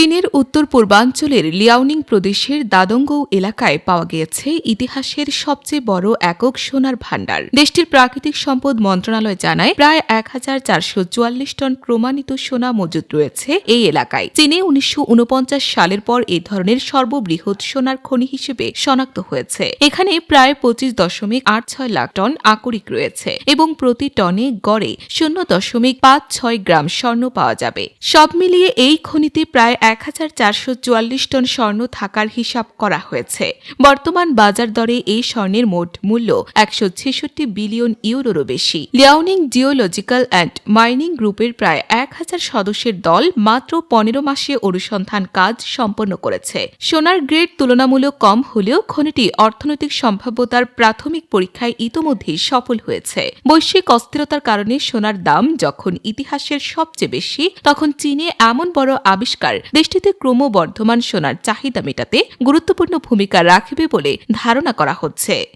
চীনের উত্তর পূর্বাঞ্চলের লিয়াওনিং প্রদেশের দাদঙ্গৌ এলাকায় পাওয়া গিয়েছে ইতিহাসের সবচেয়ে বড় একক সোনার ভাণ্ডার। দেশটির প্রাকৃতিক সম্পদ মন্ত্রণালয় জানায়, প্রায় এক হাজার চারশো চুয়াল্লিশ টন প্রমাণিত সোনা মজুদ রয়েছে এই এলাকায়। চীনে উনিশশো সালের পর এই ধরনের সর্ববৃহৎ সোনার খনি হিসেবে শনাক্ত হয়েছে। এখানে প্রায় পঁচিশ দশমিক আট ছয় লাখ টন আকরিক রয়েছে এবং প্রতি টনে গড়ে শূন্য দশমিক পাঁচ ছয় গ্রাম স্বর্ণ পাওয়া যাবে। সব মিলিয়ে এই খনিতে প্রায় এক হাজার চারশো চুয়াল্লিশ টন স্বর্ণ থাকার হিসাব করা হয়েছে। বর্তমান বাজার দরে এই স্বর্ণের মোট মূল্য একশো ছেষট্টি বিলিয়ন ইউরোরও বেশি। লিয়াওনিং জিওলজিক্যাল অ্যান্ড মাইনিং গ্রুপের প্রায় এক হাজার সদস্যের দল মাত্র পনেরো মাসে অনুসন্ধান কাজ সম্পন্ন করেছে। সোনার গ্রেড তুলনামূলক কম হলেও খনিটি অর্থনৈতিক সম্ভাব্যতার প্রাথমিক পরীক্ষায় ইতোমধ্যেই সফল হয়েছে। বৈশ্বিক অস্থিরতার কারণে সোনার দাম যখন ইতিহাসের সবচেয়ে বেশি, তখন চীনে এমন বড় আবিষ্কার দেশটিতে ক্রমবর্ধমান সোনার চাহিদা মেটাতে গুরুত্বপূর্ণ ভূমিকা রাখবে বলে ধারণা করা হচ্ছে।